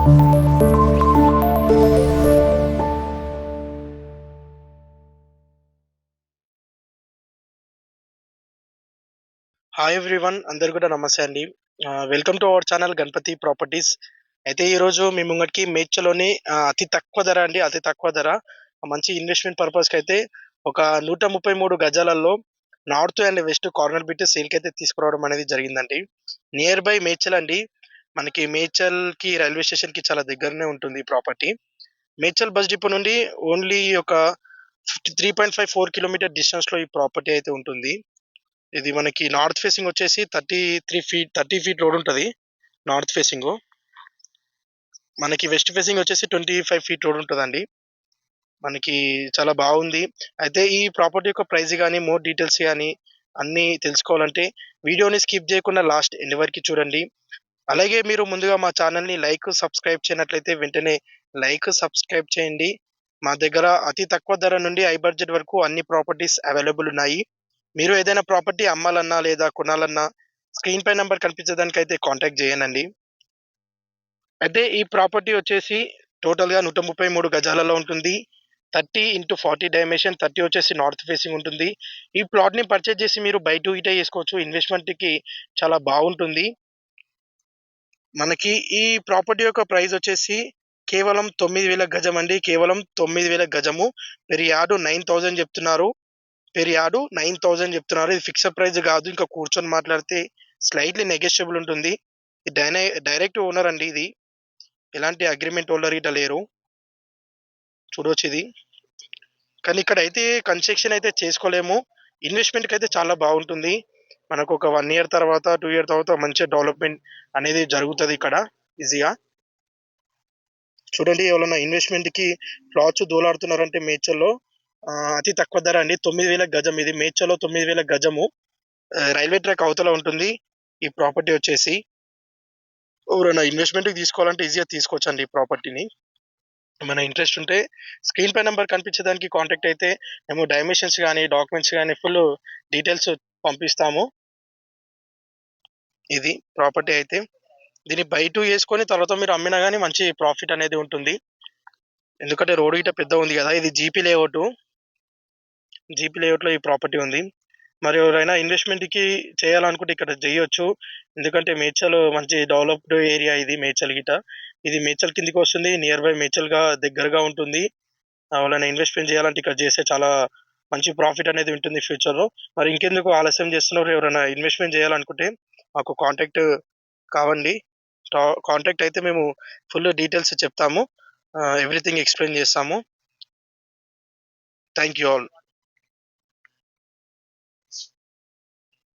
Hi everyone అందరు కూడా నమస్తే అండి. Welcome to our channel Ganapathi properties అయితే ఈరోజు మీ ముంగటికి మేడ్చలోని అతి తక్కువ ధర అండి అతి తక్కువ ధర. మంచి ఇన్వెస్ట్మెంట్ పర్పస్కి అయితే ఒక నూట ముప్పై మూడు గజాలలో north and west corner bit సేల్కి అయితే తీసుకురావడం అనేది జరిగిందండి. నియర్ బై మేడ్చల్ అండి మనకి మేడ్చల్కి రైల్వే స్టేషన్కి చాలా దగ్గరనే ఉంటుంది ప్రాపర్టీ. మేడ్చల్ బస్ డిపో నుండి ఓన్లీ ఒక three point five four kilometer డిస్టెన్స్లో ఈ ప్రాపర్టీ అయితే ఉంటుంది. ఇది మనకి నార్త్ ఫేసింగ్ వచ్చేసి thirty three feet thirty feet road ఉంటుంది నార్త్ ఫేసింగ్. మనకి వెస్ట్ ఫేసింగ్ వచ్చేసి ట్వంటీ ఫైవ్ ఫీట్ రోడ్ ఉంటుందండి. మనకి చాలా బాగుంది. అయితే ఈ ప్రాపర్టీ యొక్క ప్రైస్ కానీ మోర్ డీటెయిల్స్ కానీ అన్నీ తెలుసుకోవాలంటే వీడియోని స్కిప్ చేయకుండా లాస్ట్ ఎండ్ వరకు చూడండి. అలాగే మీరు ముందుగా మా ఛానల్ని లైక్ సబ్స్క్రైబ్ చేయనట్లయితే వెంటనే లైక్ సబ్స్క్రైబ్ చేయండి. మా దగ్గర అతి తక్కువ ధర నుండి హై బడ్జెట్ వరకు అన్ని ప్రాపర్టీస్ అవైలబుల్ ఉన్నాయి. మీరు ఏదైనా ప్రాపర్టీ అమ్మాలన్నా లేదా కొనాలన్నా స్క్రీన్ పై నెంబర్ కనిపించడానికి కాంటాక్ట్ చేయనండి అయితే ఈ ప్రాపర్టీ వచ్చేసి టోటల్గా నూట ముప్పై మూడు గజాలలో ఉంటుంది. Thirty into forty dimension thirty వచ్చేసి నార్త్ ఫేసింగ్ ఉంటుంది. ఈ ప్లాట్ని పర్చేజ్ చేసి మీరు బయట ఇటే చేసుకోవచ్చు. ఇన్వెస్ట్మెంట్కి చాలా బాగుంటుంది. మనకి ఈ ప్రాపర్టీ యొక్క ప్రైస్ వచ్చేసి కేవలం తొమ్మిది వేల గజం అండి. కేవలం తొమ్మిది వేల గజము. పెరి యార్డు నైన్ థౌజండ్ చెప్తున్నారు. పెరి యార్డు నైన్ థౌజండ్ చెప్తున్నారు. ఇది ఫిక్స్డ్ ప్రైస్ కాదు. ఇంకా కూర్చొని మాట్లాడితే స్లైట్లీ నెగోషియబుల్ ఉంటుంది. ఇది డైనై డైరెక్ట్ ఓనర్ అండి ఇది. ఎలాంటి అగ్రిమెంట్ హోల్డర్ ఇట్లా లేరు. చూడవచ్చు ఇది. కానీ ఇక్కడ అయితే కన్స్ట్రక్షన్ అయితే చేసుకోలేము. ఇన్వెస్ట్మెంట్కి అయితే చాలా బాగుంటుంది. మనకు ఒక వన్ ఇయర్ తర్వాత టూ ఇయర్ తర్వాత మంచి డెవలప్మెంట్ అనేది జరుగుతుంది ఇక్కడ ఈజీగా చూడండి ఎవరైనా ఇన్వెస్ట్మెంట్కి ఫ్లాట్స్ దూలాడుతున్నారంటే మేచల్లో అతి తక్కువ ధర అండి. తొమ్మిది వేల గజం. ఇది మేచల్లో తొమ్మిది వేల గజము. రైల్వే ట్రాక్ అవతల ఉంటుంది. ఈ ప్రాపర్టీ వచ్చేసి. ఎవరైనా ఇన్వెస్ట్మెంట్ తీసుకోవాలంటే ఈజీగా తీసుకోవచ్చండి ఈ ప్రాపర్టీని ఏమైనా ఇంట్రెస్ట్ ఉంటే స్క్రీన్ పై నెంబర్ కనిపించడానికి కాంటాక్ట్ అయితే మేము డైమెన్షన్స్ కానీ డాక్యుమెంట్స్ కానీ ఫుల్ డీటెయిల్స్ పంపిస్తాము. ఇది ప్రాపర్టీ అయితే. దీన్ని బయట వేసుకొని తర్వాత మీరు అమ్మినా కానీ మంచి ప్రాఫిట్ అనేది ఉంటుంది. ఎందుకంటే రోడ్ గిట్ట పెద్ద ఉంది కదా ఇది జీపీ లేఅవుట్ జీపీ లేఅవుట్లో ఈ ప్రాపర్టీ ఉంది. మరి ఎవరైనా ఇన్వెస్ట్మెంట్కి చేయాలనుకుంటే ఇక్కడ చేయొచ్చు. ఎందుకంటే మేడ్చల్ మంచి డెవలప్డ్ ఏరియా ఇది మేడ్చల్ గిట ఇది మేడ్చల్ కిందికి వస్తుంది నియర్ బై మేచల్గా దగ్గరగా ఉంటుంది. ఎవరైనా ఇన్వెస్ట్మెంట్ చేయాలంటే ఇక్కడ చేస్తే చాలా మంచి ప్రాఫిట్ అనేది ఉంటుంది ఫ్యూచర్లో. మరి ఇంకెందుకు ఆలస్యం చేస్తున్నారు ఎవరైనా ఇన్వెస్ట్మెంట్ చేయాలనుకుంటే మాకు కాంటాక్ట్ కావండి. కాంటాక్ట్ అయితే మేము ఫుల్ డీటెయిల్స్ చెప్తాము. ఎవ్రీథింగ్ ఎక్స్ప్లెయిన్ చేస్తాము. Thank you all